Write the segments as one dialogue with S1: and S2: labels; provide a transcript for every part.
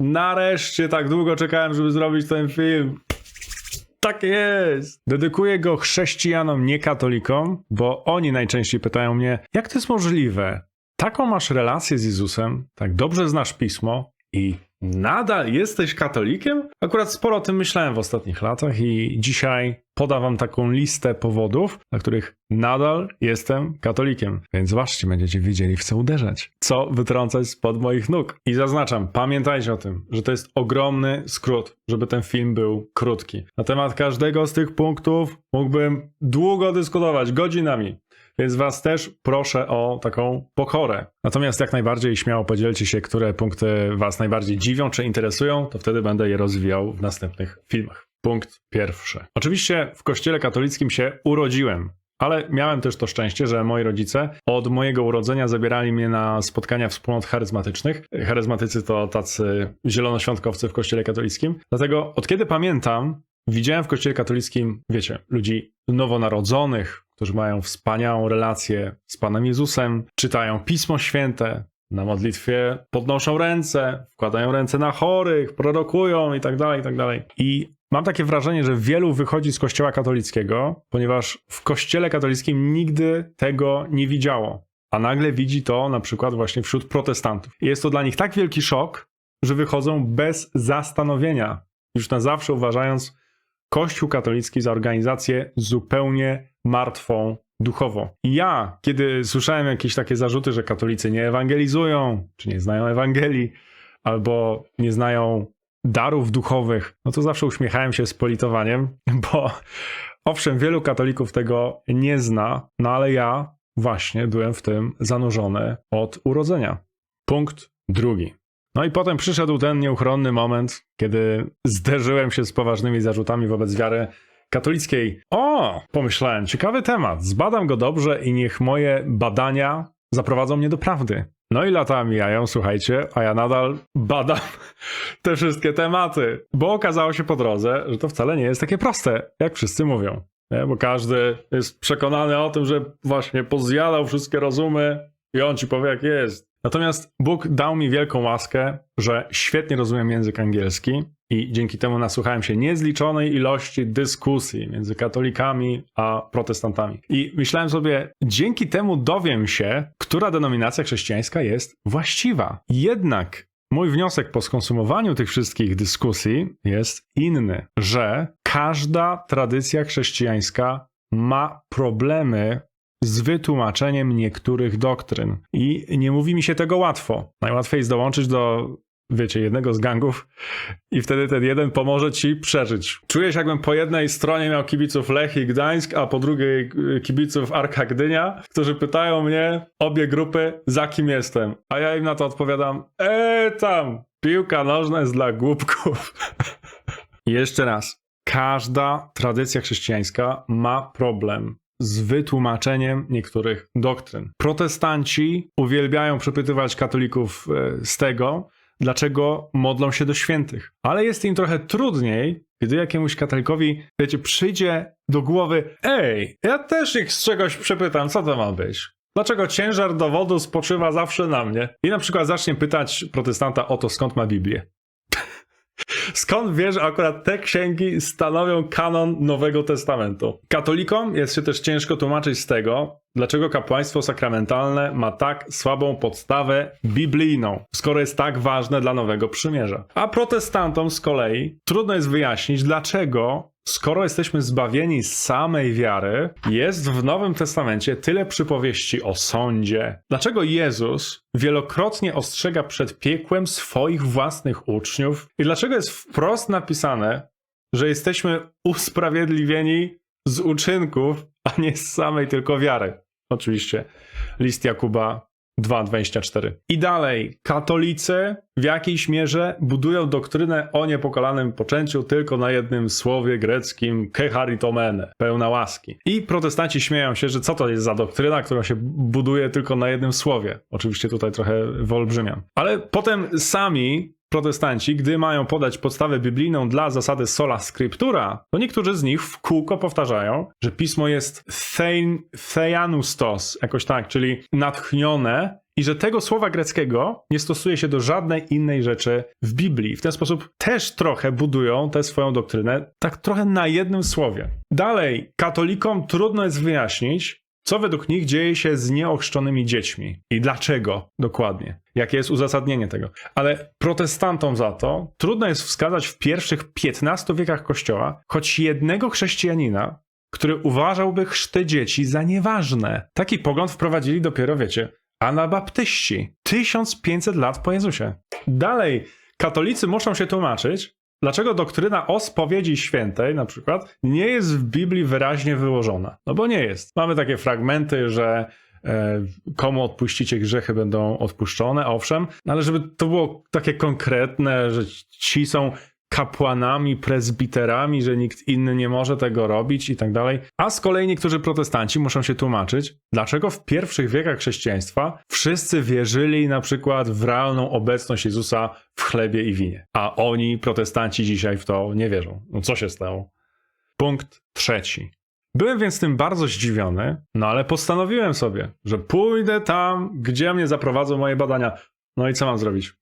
S1: Nareszcie tak długo czekałem, żeby zrobić ten film. Tak jest. Dedykuję go chrześcijanom, nie katolikom, bo oni najczęściej pytają mnie, jak to jest możliwe? Taką masz relację z Jezusem, tak dobrze znasz pismo i nadal jesteś katolikiem? Akurat sporo o tym myślałem w ostatnich latach i dzisiaj podam wam taką listę powodów, dla których nadal jestem katolikiem. Więc zobaczcie, będziecie wiedzieli w co uderzać, co wytrącać spod moich nóg. I zaznaczam, pamiętajcie o tym, że to jest ogromny skrót, żeby ten film był krótki. Na temat każdego z tych punktów mógłbym długo dyskutować, godzinami. Więc was też proszę o taką pokorę. Natomiast jak najbardziej śmiało podzielcie się, które punkty was najbardziej dziwią czy interesują, to wtedy będę je rozwijał w następnych filmach. Punkt pierwszy. Oczywiście w kościele katolickim się urodziłem. Ale miałem też to szczęście, że moi rodzice od mojego urodzenia zabierali mnie na spotkania wspólnot charyzmatycznych. Charyzmatycy to tacy zielonoświątkowcy w kościele katolickim. Dlatego od kiedy pamiętam, widziałem w kościele katolickim, wiecie, ludzi nowonarodzonych, którzy mają wspaniałą relację z Panem Jezusem, czytają Pismo Święte, na modlitwie podnoszą ręce, wkładają ręce na chorych, prorokują i tak dalej, i tak dalej. I mam takie wrażenie, że wielu wychodzi z kościoła katolickiego, ponieważ w kościele katolickim nigdy tego nie widziało. A nagle widzi to na przykład właśnie wśród protestantów. I jest to dla nich tak wielki szok, że wychodzą bez zastanowienia, już na zawsze uważając Kościół katolicki za organizację zupełnie martwą duchowo. I ja, kiedy słyszałem jakieś takie zarzuty, że katolicy nie ewangelizują, czy nie znają Ewangelii, albo nie znają darów duchowych, no to zawsze uśmiechałem się z politowaniem, bo owszem, wielu katolików tego nie zna, no ale ja właśnie byłem w tym zanurzony od urodzenia. Punkt drugi. No i potem przyszedł ten nieuchronny moment, kiedy zderzyłem się z poważnymi zarzutami wobec wiary katolickiej. O, pomyślałem, ciekawy temat. Zbadam go dobrze i niech moje badania zaprowadzą mnie do prawdy. No i lata mijają, słuchajcie, a ja nadal badam te wszystkie tematy, bo okazało się po drodze, że to wcale nie jest takie proste, jak wszyscy mówią. Nie? Bo każdy jest przekonany o tym, że właśnie pozjadał wszystkie rozumy i on ci powie, jak jest. Natomiast Bóg dał mi wielką łaskę, że świetnie rozumiem język angielski i dzięki temu nasłuchałem się niezliczonej ilości dyskusji między katolikami a protestantami. I myślałem sobie, dzięki temu dowiem się, która denominacja chrześcijańska jest właściwa. Jednak mój wniosek po skonsumowaniu tych wszystkich dyskusji jest inny, że każda tradycja chrześcijańska ma problemy z wytłumaczeniem niektórych doktryn. I nie mówi mi się tego łatwo. Najłatwiej jest dołączyć do, wiecie, jednego z gangów i wtedy ten jeden pomoże ci przeżyć. Czuję się jakbym po jednej stronie miał kibiców Lech i Gdańsk, a po drugiej y, kibiców Arka Gdynia, którzy pytają mnie, obie grupy, za kim jestem. A ja im na to odpowiadam, eee tam, piłka nożna jest dla głupków. Jeszcze raz. Każda tradycja chrześcijańska ma problem z wytłumaczeniem niektórych doktryn. Protestanci uwielbiają przepytywać katolików e, z tego, dlaczego modlą się do świętych. Ale jest im trochę trudniej, gdy jakiemuś katolikowi, wiecie, przyjdzie do głowy, ej, ja też ich z czegoś przepytam, co to ma być? Dlaczego ciężar dowodu spoczywa zawsze na mnie? I na przykład zacznie pytać protestanta o to, skąd ma Biblię. Skąd wiesz, że akurat te księgi stanowią kanon Nowego Testamentu? Katolikom jest się też ciężko tłumaczyć z tego, dlaczego kapłaństwo sakramentalne ma tak słabą podstawę biblijną, skoro jest tak ważne dla Nowego Przymierza. A protestantom z kolei trudno jest wyjaśnić, dlaczego Skoro jesteśmy zbawieni z samej wiary, jest w Nowym Testamencie tyle przypowieści o sądzie. Dlaczego Jezus wielokrotnie ostrzega przed piekłem swoich własnych uczniów? I dlaczego jest wprost napisane, że jesteśmy usprawiedliwieni z uczynków, a nie z samej tylko wiary? Oczywiście. List Jakuba 2,24. I dalej, katolicy w jakiejś mierze budują doktrynę o niepokalanym poczęciu tylko na jednym słowie greckim kecharitomene, pełna łaski. I protestanci śmieją się, że co to jest za doktryna, która się buduje tylko na jednym słowie. Oczywiście tutaj trochę wyolbrzymiam. Ale potem sami protestanci, gdy mają podać podstawę biblijną dla zasady sola scriptura, to niektórzy z nich w kółko powtarzają, że pismo jest thein, theianustos, jakoś tak, czyli natchnione i że tego słowa greckiego nie stosuje się do żadnej innej rzeczy w Biblii. W ten sposób też trochę budują tę swoją doktrynę, tak trochę na jednym słowie. Dalej, katolikom trudno jest wyjaśnić, co według nich dzieje się z nieochrzczonymi dziećmi i dlaczego dokładnie. Jakie jest uzasadnienie tego. Ale protestantom za to trudno jest wskazać w pierwszych 15 wiekach Kościoła choć jednego chrześcijanina, który uważałby chrzty dzieci za nieważne. Taki pogląd wprowadzili dopiero, wiecie, anabaptyści. 1500 lat po Jezusie. Dalej, katolicy muszą się tłumaczyć, dlaczego doktryna o spowiedzi świętej, na przykład, nie jest w Biblii wyraźnie wyłożona. No bo nie jest. Mamy takie fragmenty, że e, komu odpuścicie grzechy będą odpuszczone, owszem, ale żeby to było takie konkretne, że ci są kapłanami, prezbiterami, że nikt inny nie może tego robić i tak dalej. A z kolei niektórzy protestanci muszą się tłumaczyć, dlaczego w pierwszych wiekach chrześcijaństwa wszyscy wierzyli na przykład w realną obecność Jezusa w chlebie i winie, a oni, protestanci, dzisiaj w to nie wierzą. No co się stało? Punkt trzeci. Byłem więc tym bardzo zdziwiony, no ale postanowiłem sobie, że pójdę tam, gdzie mnie zaprowadzą moje badania. No i co mam zrobić?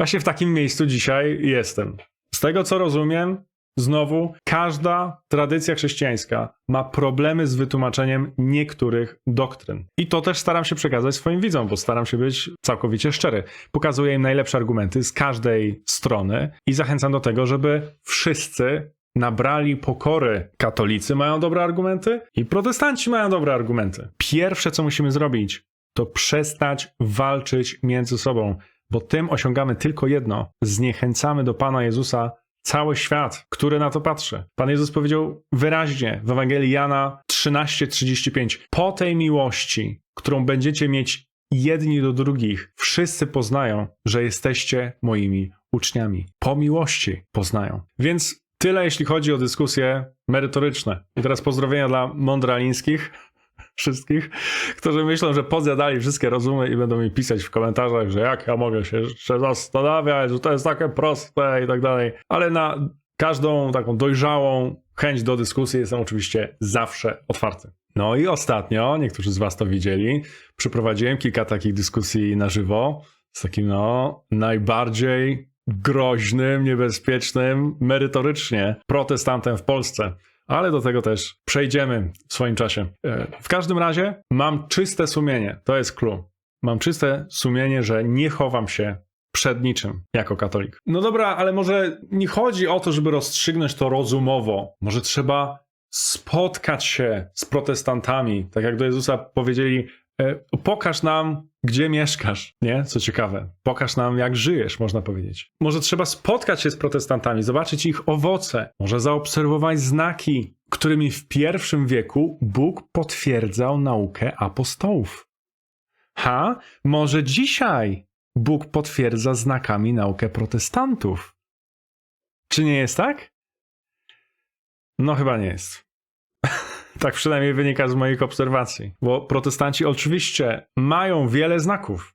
S1: Właśnie w takim miejscu dzisiaj jestem. Z tego co rozumiem, znowu każda tradycja chrześcijańska ma problemy z wytłumaczeniem niektórych doktryn. I to też staram się przekazać swoim widzom, bo staram się być całkowicie szczery. Pokazuję im najlepsze argumenty z każdej strony i zachęcam do tego, żeby wszyscy nabrali pokory. Katolicy mają dobre argumenty i protestanci mają dobre argumenty. Pierwsze, co musimy zrobić, to przestać walczyć między sobą bo tym osiągamy tylko jedno: zniechęcamy do Pana Jezusa cały świat, który na to patrzy. Pan Jezus powiedział wyraźnie w Ewangelii Jana 13:35: Po tej miłości, którą będziecie mieć jedni do drugich, wszyscy poznają, że jesteście moimi uczniami. Po miłości poznają. Więc tyle, jeśli chodzi o dyskusje merytoryczne. I teraz pozdrowienia dla mądralińskich wszystkich, którzy myślą, że podzjadali wszystkie rozumy i będą mi pisać w komentarzach, że jak ja mogę się jeszcze zastanawiać, że to jest takie proste i tak dalej. Ale na każdą taką dojrzałą chęć do dyskusji jestem oczywiście zawsze otwarty. No i ostatnio, niektórzy z Was to widzieli, przeprowadziłem kilka takich dyskusji na żywo z takim, no, najbardziej groźnym, niebezpiecznym, merytorycznie protestantem w Polsce ale do tego też przejdziemy w swoim czasie. E, w każdym razie mam czyste sumienie, to jest clue. Mam czyste sumienie, że nie chowam się przed niczym jako katolik. No dobra, ale może nie chodzi o to, żeby rozstrzygnąć to rozumowo. Może trzeba spotkać się z protestantami, tak jak do Jezusa powiedzieli, pokaż nam, gdzie mieszkasz, nie? Co ciekawe, pokaż nam, jak żyjesz, można powiedzieć. Może trzeba spotkać się z protestantami, zobaczyć ich owoce, może zaobserwować znaki, którymi w pierwszym wieku Bóg potwierdzał naukę apostołów. Ha, może dzisiaj Bóg potwierdza znakami naukę protestantów. Czy nie jest tak? No, chyba nie jest. Tak przynajmniej wynika z moich obserwacji. Bo protestanci oczywiście mają wiele znaków,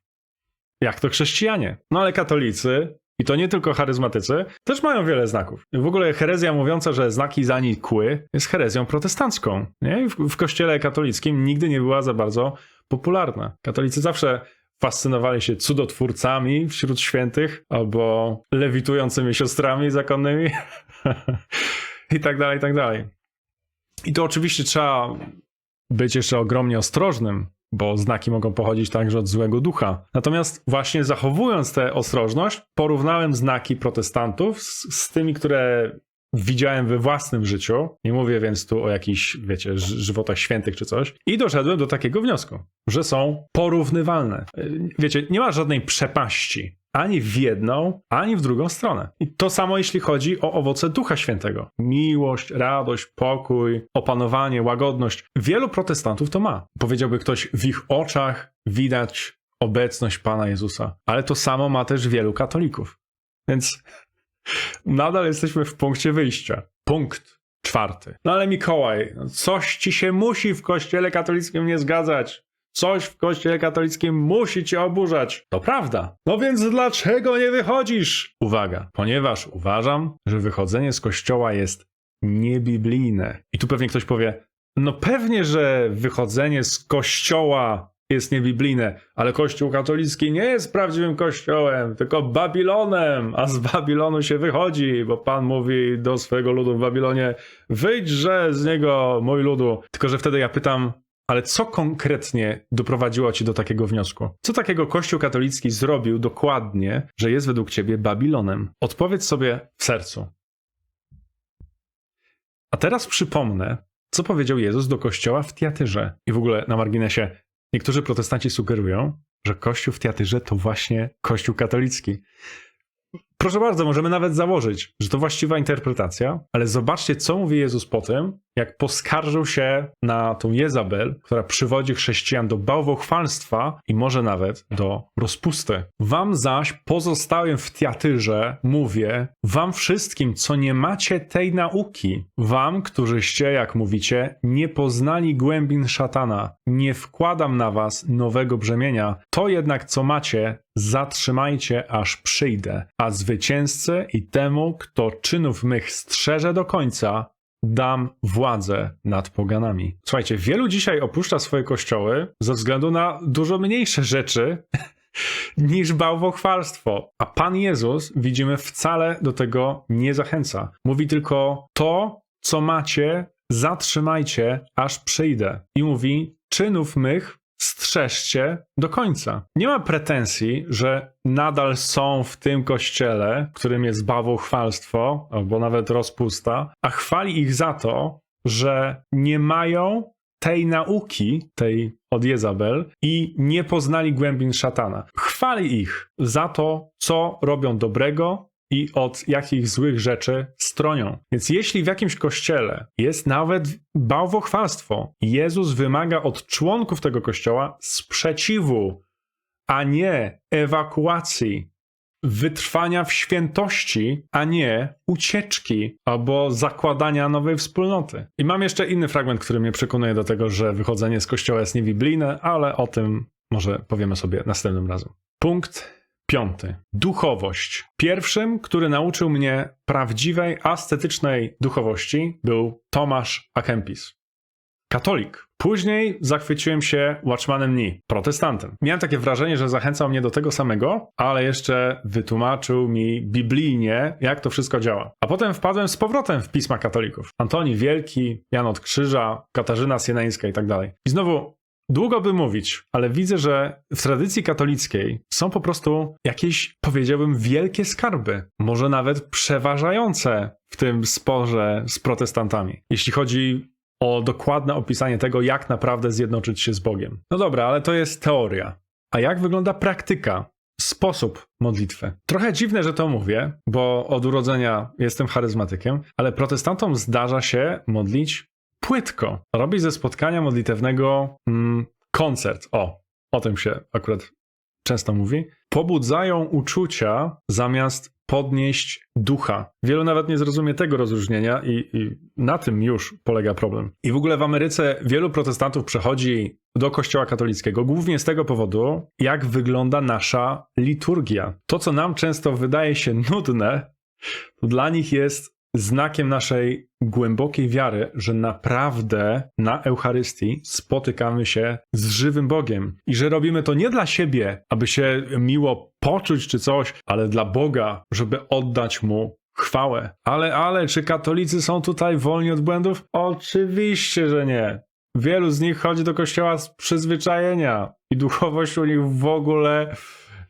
S1: jak to chrześcijanie. No ale katolicy, i to nie tylko charyzmatycy, też mają wiele znaków. W ogóle herezja mówiąca, że znaki zanikły, jest herezją protestancką. Nie? W, w kościele katolickim nigdy nie była za bardzo popularna. Katolicy zawsze fascynowali się cudotwórcami wśród świętych albo lewitującymi siostrami zakonnymi i tak dalej, i tak dalej. I to oczywiście trzeba być jeszcze ogromnie ostrożnym, bo znaki mogą pochodzić także od złego ducha. Natomiast właśnie zachowując tę ostrożność, porównałem znaki protestantów z, z tymi, które widziałem we własnym życiu. Nie mówię więc tu o jakichś, wiecie, żywotach świętych czy coś. I doszedłem do takiego wniosku, że są porównywalne. Wiecie, nie ma żadnej przepaści ani w jedną, ani w drugą stronę. I to samo jeśli chodzi o owoce Ducha Świętego. Miłość, radość, pokój, opanowanie, łagodność. Wielu protestantów to ma. Powiedziałby ktoś, w ich oczach widać obecność Pana Jezusa. Ale to samo ma też wielu katolików. Więc nadal jesteśmy w punkcie wyjścia. Punkt czwarty. No ale Mikołaj, coś ci się musi w kościele katolickim nie zgadzać. Coś w kościele katolickim musi cię oburzać. To prawda. No więc dlaczego nie wychodzisz? Uwaga, ponieważ uważam, że wychodzenie z kościoła jest niebiblijne. I tu pewnie ktoś powie, no pewnie, że wychodzenie z kościoła jest niebiblijne, ale Kościół katolicki nie jest prawdziwym kościołem, tylko Babilonem, a z Babilonu się wychodzi, bo Pan mówi do swojego ludu w Babilonie, wyjdźże z niego, mój ludu. Tylko, że wtedy ja pytam, ale co konkretnie doprowadziło ci do takiego wniosku? Co takiego Kościół katolicki zrobił dokładnie, że jest według ciebie Babilonem? Odpowiedz sobie w sercu. A teraz przypomnę, co powiedział Jezus do kościoła w Tiatyrze. I w ogóle na marginesie, niektórzy protestanci sugerują, że kościół w Tiatyrze to właśnie kościół katolicki. Proszę bardzo, możemy nawet założyć, że to właściwa interpretacja, ale zobaczcie, co mówi Jezus po tym, jak poskarżył się na tą Jezabel, która przywodzi chrześcijan do bałwochwalstwa i może nawet do rozpusty. Wam zaś, pozostałym w Tiatyrze, mówię, wam wszystkim, co nie macie tej nauki, wam, którzyście, jak mówicie, nie poznali głębin szatana, nie wkładam na was nowego brzemienia, to jednak, co macie, zatrzymajcie, aż przyjdę, a zwycięzcy i temu, kto czynów mych strzeże do końca, dam władzę nad poganami. Słuchajcie, wielu dzisiaj opuszcza swoje kościoły ze względu na dużo mniejsze rzeczy niż bałwochwalstwo. A Pan Jezus, widzimy, wcale do tego nie zachęca. Mówi tylko to, co macie, zatrzymajcie, aż przyjdę. I mówi, czynów mych strzeżcie do końca. Nie ma pretensji, że nadal są w tym kościele, w którym jest bałwochwalstwo, albo nawet rozpusta, a chwali ich za to, że nie mają tej nauki, tej od Jezabel i nie poznali głębin szatana. Chwali ich za to, co robią dobrego i od jakich złych rzeczy stronią. Więc jeśli w jakimś kościele jest nawet bałwochwalstwo, Jezus wymaga od członków tego kościoła sprzeciwu, a nie ewakuacji, wytrwania w świętości, a nie ucieczki albo zakładania nowej wspólnoty. I mam jeszcze inny fragment, który mnie przekonuje do tego, że wychodzenie z kościoła jest niebiblijne, ale o tym może powiemy sobie następnym razem. Punkt Piąty. Duchowość. Pierwszym, który nauczył mnie prawdziwej, ascetycznej duchowości, był Tomasz Akempis. Katolik. Później zachwyciłem się Watchmanem Nee, protestantem. Miałem takie wrażenie, że zachęcał mnie do tego samego, ale jeszcze wytłumaczył mi biblijnie, jak to wszystko działa. A potem wpadłem z powrotem w pisma katolików. Antoni Wielki, Jan od Krzyża, Katarzyna Sieneńska i tak dalej. I znowu Długo by mówić, ale widzę, że w tradycji katolickiej są po prostu jakieś, powiedziałbym, wielkie skarby, może nawet przeważające w tym sporze z protestantami, jeśli chodzi o dokładne opisanie tego, jak naprawdę zjednoczyć się z Bogiem. No dobra, ale to jest teoria. A jak wygląda praktyka? Sposób modlitwy. Trochę dziwne, że to mówię, bo od urodzenia jestem charyzmatykiem, ale protestantom zdarza się modlić płytko. Robi ze spotkania modlitewnego mm, koncert. O, o tym się akurat często mówi. Pobudzają uczucia zamiast podnieść ducha. Wielu nawet nie zrozumie tego rozróżnienia i, i na tym już polega problem. I w ogóle w Ameryce wielu protestantów przechodzi do kościoła katolickiego głównie z tego powodu, jak wygląda nasza liturgia. To, co nam często wydaje się nudne, dla nich jest znakiem naszej głębokiej wiary, że naprawdę na Eucharystii spotykamy się z żywym Bogiem i że robimy to nie dla siebie, aby się miło poczuć czy coś, ale dla Boga, żeby oddać Mu chwałę. Ale, ale, czy katolicy są tutaj wolni od błędów? Oczywiście, że nie. Wielu z nich chodzi do kościoła z przyzwyczajenia i duchowość u nich w ogóle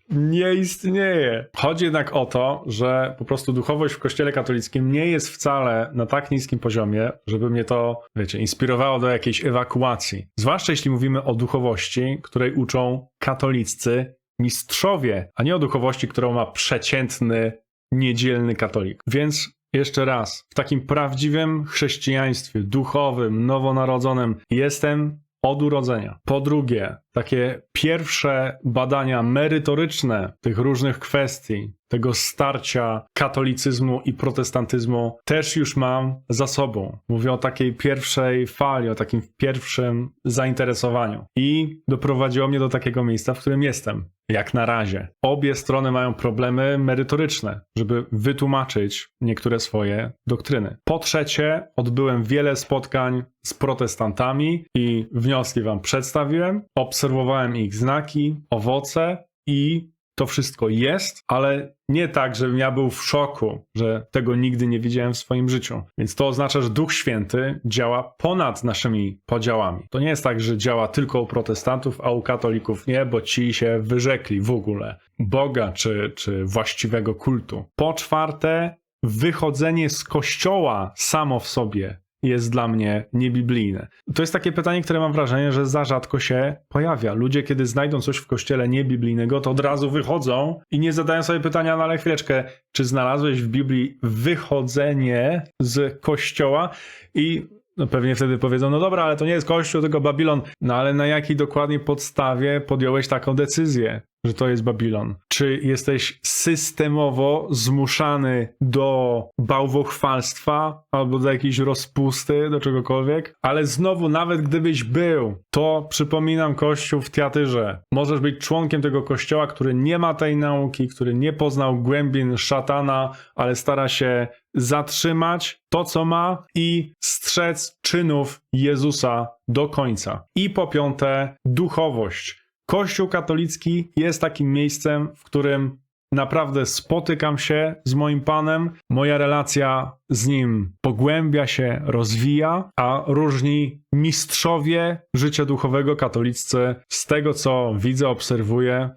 S1: nie istnieje. Chodzi jednak o to, że po prostu duchowość w kościele katolickim nie jest wcale na tak niskim poziomie, żeby mnie to, wiecie, inspirowało do jakiejś ewakuacji. Zwłaszcza jeśli mówimy o duchowości, której uczą katoliccy mistrzowie, a nie o duchowości, którą ma przeciętny, niedzielny katolik. Więc jeszcze raz, w takim prawdziwym chrześcijaństwie duchowym, nowonarodzonym jestem od urodzenia. Po drugie, takie pierwsze badania merytoryczne tych różnych kwestii tego starcia katolicyzmu i protestantyzmu też już mam za sobą. Mówię o takiej pierwszej fali, o takim pierwszym zainteresowaniu. I doprowadziło mnie do takiego miejsca, w którym jestem. Jak na razie. Obie strony mają problemy merytoryczne, żeby wytłumaczyć niektóre swoje doktryny. Po trzecie, odbyłem wiele spotkań z protestantami i wnioski wam przedstawiłem. Obserwowałem ich znaki, owoce i to wszystko jest, ale nie tak, żebym ja był w szoku, że tego nigdy nie widziałem w swoim życiu. Więc to oznacza, że Duch Święty działa ponad naszymi podziałami. To nie jest tak, że działa tylko u protestantów, a u katolików nie, bo ci się wyrzekli w ogóle Boga czy, czy właściwego kultu. Po czwarte, wychodzenie z kościoła samo w sobie jest dla mnie niebiblijne. To jest takie pytanie, które mam wrażenie, że za rzadko się pojawia. Ludzie, kiedy znajdą coś w kościele niebiblijnego, to od razu wychodzą i nie zadają sobie pytania, no ale chwileczkę, czy znalazłeś w Biblii wychodzenie z kościoła? I no pewnie wtedy powiedzą, no dobra, ale to nie jest kościół, tylko Babilon. No ale na jakiej dokładnie podstawie podjąłeś taką decyzję? Że to jest Babilon? Czy jesteś systemowo zmuszany do bałwochwalstwa albo do jakiejś rozpusty, do czegokolwiek? Ale znowu, nawet gdybyś był, to przypominam kościół w Teatyrze. Możesz być członkiem tego kościoła, który nie ma tej nauki, który nie poznał głębin szatana, ale stara się zatrzymać to, co ma i strzec czynów Jezusa do końca. I po piąte, duchowość. Kościół katolicki jest takim miejscem, w którym naprawdę spotykam się z moim Panem, moja relacja z Nim pogłębia się, rozwija, a różni mistrzowie życia duchowego katoliccy z tego, co widzę, obserwuję,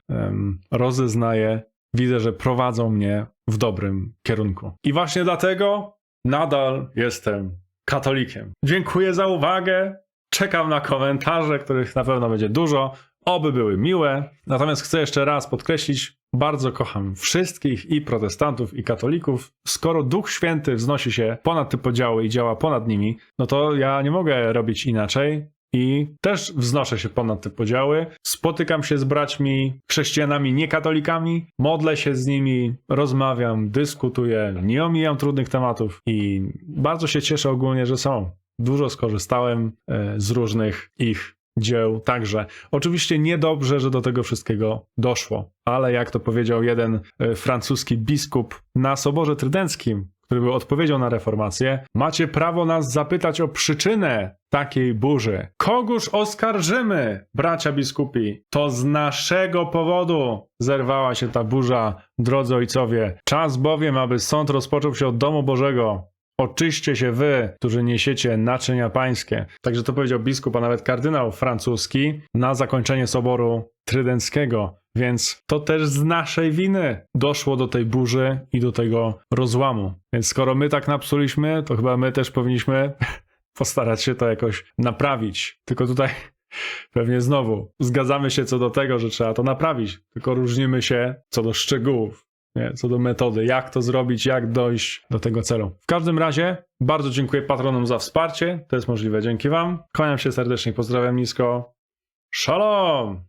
S1: rozeznaję, widzę, że prowadzą mnie w dobrym kierunku. I właśnie dlatego nadal jestem katolikiem. Dziękuję za uwagę. Czekam na komentarze, których na pewno będzie dużo. Oby były miłe. Natomiast chcę jeszcze raz podkreślić, bardzo kocham wszystkich i protestantów, i katolików. Skoro Duch Święty wznosi się ponad te podziały i działa ponad nimi, no to ja nie mogę robić inaczej. I też wznoszę się ponad te podziały. Spotykam się z braćmi chrześcijanami niekatolikami, modlę się z nimi, rozmawiam, dyskutuję, nie omijam trudnych tematów i bardzo się cieszę ogólnie, że są. Dużo skorzystałem e, z różnych ich dzieł także. Oczywiście niedobrze, że do tego wszystkiego doszło, ale jak to powiedział jeden e, francuski biskup na Soborze Trydenckim, który był odpowiedzią na reformację, macie prawo nas zapytać o przyczynę takiej burzy. Kogóż oskarżymy, bracia biskupi? To z naszego powodu zerwała się ta burza, drodzy ojcowie. Czas bowiem, aby sąd rozpoczął się od domu Bożego. Oczyście się wy, którzy niesiecie naczynia pańskie. Także to powiedział biskup, a nawet kardynał francuski na zakończenie Soboru Trydenckiego. Więc to też z naszej winy doszło do tej burzy i do tego rozłamu. Więc skoro my tak napsuliśmy, to chyba my też powinniśmy postarać się to jakoś naprawić. Tylko tutaj pewnie znowu zgadzamy się co do tego, że trzeba to naprawić, tylko różnimy się co do szczegółów. Nie, co do metody, jak to zrobić, jak dojść do tego celu. W każdym razie bardzo dziękuję patronom za wsparcie. To jest możliwe dzięki Wam. Kłaniam się serdecznie, pozdrawiam nisko. Shalom!